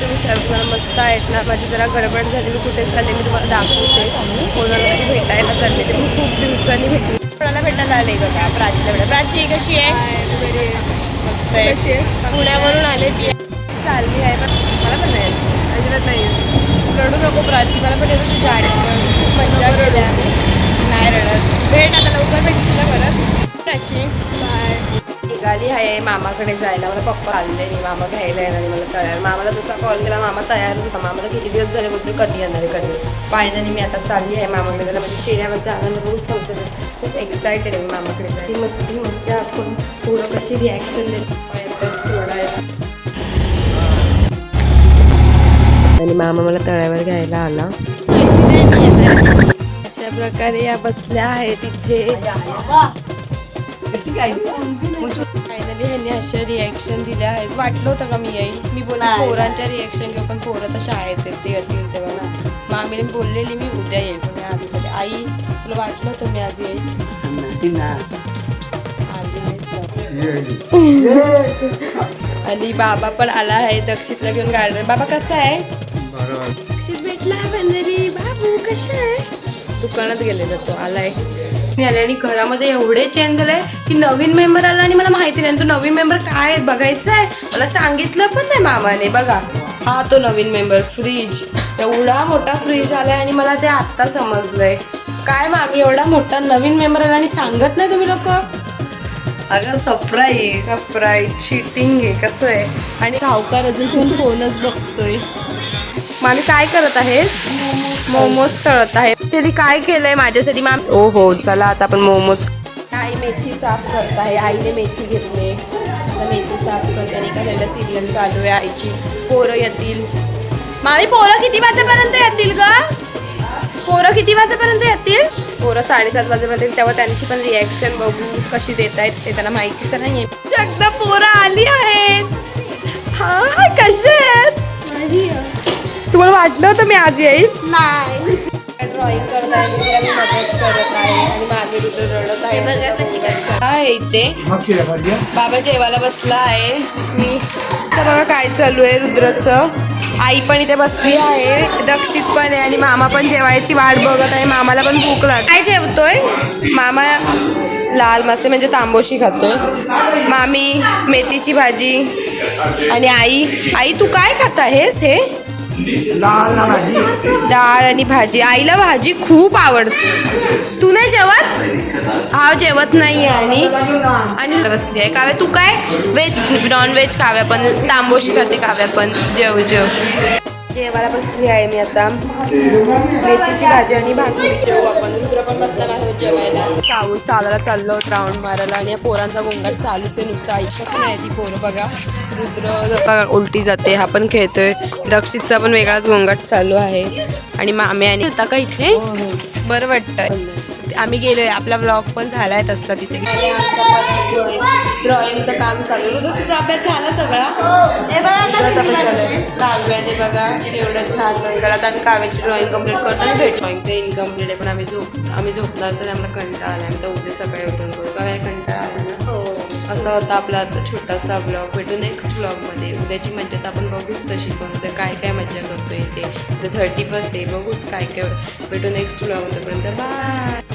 आहेत ना? माझी जरा गडबड झाली मी कुठे चालले मी तुम्हाला दाखवते. कोणाला तरी भेटायला चालले ते मी खूप दिवसांनी भेटले. कोणाला भेटायला आले बघा प्राचीला भेटा प्राची कशी आहे? मस्त आहे. कशी आहे? पुण्यावरून आले ती. चालली आहे. पण मला पण नाही. अजिबात नाही. रडू नको प्राची. मला पण येतं तुझ्या मजा केल्या निघाली आहे मामाकडे जायला. मला पप्पा आले मी मामा घ्यायला येणार आहे. मला तयार मामाला जसा कॉल केला. मामा तयार होता. मामाला किती दिवस झाले बोलतो कधी येणार आहे? कधी? फायनली मी आता चालली आहे मामाकडे त्याला माझ्या म्हणजे चेहऱ्यावरचा आनंद म्हणजे बघून समजत खूप एक्सायटेड आहे मी मामाकडे ती मग ती मज्जा आपण पूर्ण कशी रिॲक्शन देतो आणि मामा मला तळ्यावर घ्यायला आला. अशा प्रकारे या बसल्या आहेत तिथे फायनली ह्यांनी अशा रिॲक्शन दिल्या आहेत. वाटलं होतं का मी येईल मी नाही. पोरांच्या रिॲक्शन घेऊ पण पोरं तशा आहेत ते येतील तेव्हा मामीने बोललेली मी उद्या येईल. पण मी आधी बोलले आई तुला वाटलं होतं मी आधी येईल? आधी. आणि बाबा पण आला आहे दक्षितला घेऊन गार्डन. बाबा कसा आहे? दक्षित भेटला बंदरी बाबू कसा आहे? दुकानात गेलेला तो आलाय. मी आले आणि घरामध्ये एवढे चेंज झाले की नवीन मेंबर आला आणि मला माहिती नाही. तो नवीन मेंबर काय आहे? बघायचं आहे मला सांगितलं पण नाही मामाने. बघा. हा तो नवीन मेंबर फ्रीज एवढा मोठा फ्रीज आलाय आणि मला ते आत्ता समजलंय. काय मामी एवढा मोठा नवीन मेंबर आला आणि सांगत नाही तुम्ही लोक? अगं सरप्राईज सरप्राईज चिटिंग आहे. कसं आहे? आणि सावकार अजून फोनच बघतोय. मामी काय करत आहे? मोमोज तळत आहे. त्याने काय केलंय माझ्यासाठी माम? ओ हो चला आता आपण मोमोज आई मेथी साफ करत आहे. आईने मेथी घेतली. आता मेथी साफ करते आणि एका साईडला सिरियल चालू आहे. आईची पोरं येतील. मामी पोरं किती वाजेपर्यंत येतील ग? पोरं किती वाजेपर्यंत येतील? पोरं साडेसात वाजेपर्यंत येतील. तेव्हा त्यांची पण रिॲक्शन बघू कशी देत आहेत ते त्यांना माहिती तर नाही एकदा पोरं आली आहेत. हा कसे आहेत? तुम्हाला वाटलं होतं मी आज येईल? नाही. ड्रॉइंग करत आहे मी तिला मी मदत करत आहे आणि मागे रुद्र रडत आहे. काय इथे. बाबा जेवायला बसला आहे. मी बघा काय चालू आहे रुद्रचं. आई पण इथे बसली आहे. दक्षित पण आहे आणि मामा पण जेवायची वाट बघत आहे. मामाला पण भूक लाग काय जेवतोय? मामा लाल मासे म्हणजे तांबोशी खातोय. मामी मेथीची भाजी. आणि आई आई तू काय खात? आहेस हे? डाळ आणि भाजी. आईला भाजी खूप आवडते. तू नाही जेवत? हा जेवत नाही आणि आणि बसली आहे. काव्या तू काय? व्हेज नॉन व्हेज काव्या पण तांबोशी खाते काव्या पण. जेव जेव. जेवायला बसली आहे मी आता. मेथीची भाजी आणि भाकरी जेवू आपण. दुसरं पण बसला बाहेर जेवायला. चालू चालायला चाललो राऊंड मारायला आणि या पोरांचा गोंगाट चालूच आहे नुसतं. ऐकत नाही ती पोरं बघा. रुद्र उलटी जाते हा पण खेळतोय. दक्षितचा पण वेगळाच गोंगाट चालू आहे. आणि मामे आणि आता का इथे? बरं वाटतंय. आम्ही गेलोय आपला ब्लॉग पण झालाय तसला तिथे. ड्रॉइंगचं काम चालू तुझा अभ्यास झाला सगळा. झालाय. काव्याने बघा एवढं छान ड्रॉइंग करत आम्ही काव्याची ड्रॉइंग कंप्लीट करतो आणि भेट ड्रॉइंग ते इनकम्प्लीट आहे पण आम्ही झोप आम्ही झोपणार तर आम्हाला कंटाळा आला आम्ही तर उद्या सकाळी उठून करू काव्याला कंटाळा आला ना? असा होता आपला आता छोटासा ब्लॉग भेटू नेक्स्ट ब्लॉगमध्ये उद्याची मज्जा तर आपण बघूच तशी पण उद्या काय काय मज्जा करतो इथे उद्या थर्टी फर्स्ट आहे बघूच काय काय. भेटू नेक्स्ट ब्लॉगमध्ये पर्यंत बाय